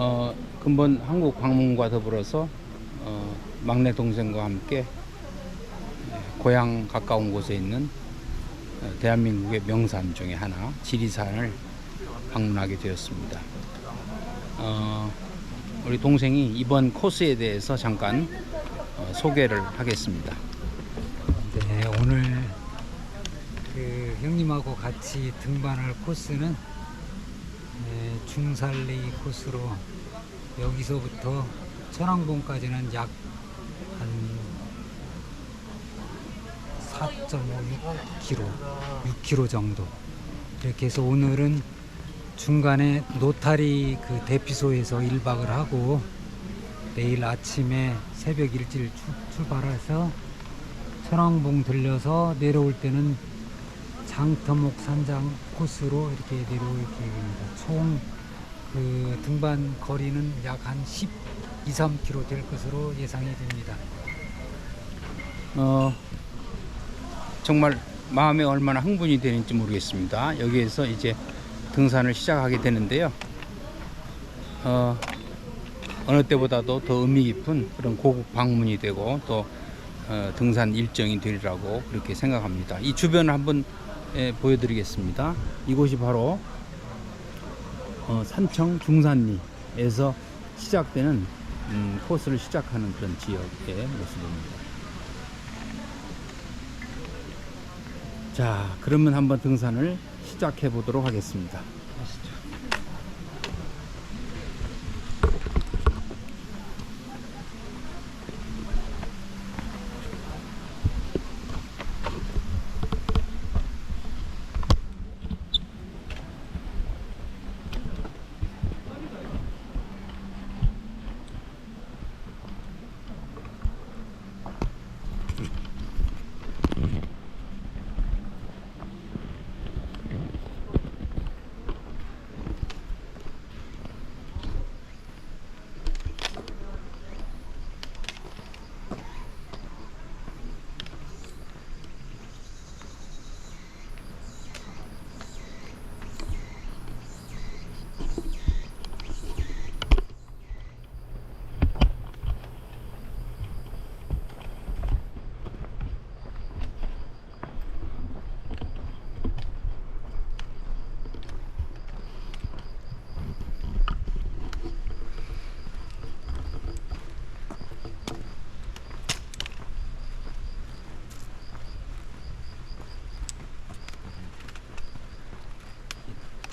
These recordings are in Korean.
어, 근본 한국 방문과 더불어서 어, 막내 동생과 함께 고향 가까운 곳에 있는 어, 대한민국의 명산 중에 하나 지리산을 방문하게 되었습니다. 어, 우리 동생이 이번 코스에 대해서 잠깐 어, 소개를 하겠습니다. 네, 오늘 그 형님하고 같이 등반할 코스는 네, 중살리 코스로 여기서부터 천왕봉까지는 약 한 4.5km, 6km 정도. 이렇게 해서 오늘은 중간에 노타리 그 대피소에서 1박을 하고 내일 아침에 새벽 일찍 출- 출발해서 천왕봉 들려서 내려올 때는 장터목 산장 코스로 이렇게 내려올 계획입니다. 총 그 등반 거리는 약 한 10, 2, 3km 될 것으로 예상이 됩니다. 어, 정말 마음에 얼마나 흥분이 되는지 모르겠습니다. 여기에서 이제 등산을 시작하게 되는데요. 어, 어느 때보다도 더 의미 깊은 그런 고국 방문이 되고 또 어, 등산 일정이 되리라고 그렇게 생각합니다. 이 주변을 한번 예, 보여드리겠습니다. 이곳이 바로 어, 산청 중산리에서 시작되는 음, 코스를 시작하는 그런 지역의 모습입니다. 자, 그러면 한번 등산을 시작해 보도록 하겠습니다.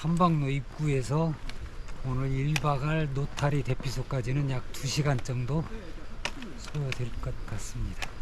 탐방로 입구에서 오늘 1박할 노타리 대피소까지는 약 2시간 정도 소요될 것 같습니다.